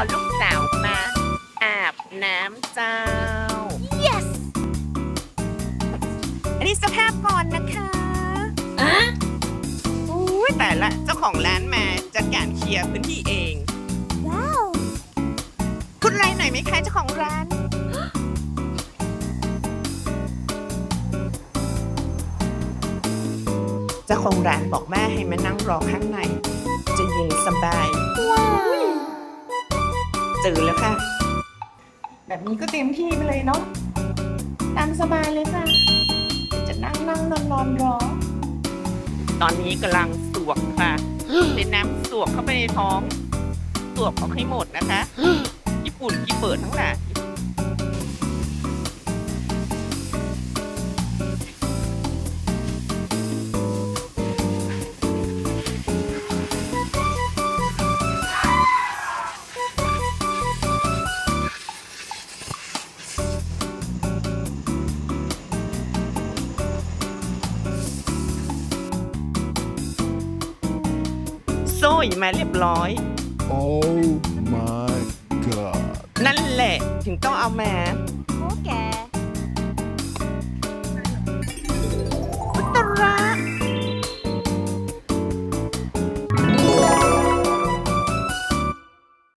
เอาลูกสาวมาอาบน้ำเจ้า yes อันนี้สภาพก่อนนะคะอะอุ้ยแต่ละเจ้าของร้านมาจัดการเคลียร์พื้นที่เอง ว้าวพูดอะไรหน่อยไหมคะเจ้าของร้าน เจ้าของร้านบอกแม่ให้มานั่งรอข้างใน จะเย็นสบาย ว้าวเจอแล้วค่ะ แบบนี้ก็เต็มที่ไปเลยเนาะตามสบายเลยค่ะ จะนั่งนั่งนอนนอนรอ ตอนนี้กำลังสวกค่ะเป็นน้ำสวกเข้าไปในท้อง สวกออกให้หมดนะคะ ญี่ปุ่นญี่เปิดทั้งหลาย ยแม่เรียบร้อย Oh my god นั่นแหละถึงต้องเอาแมา โอ้แก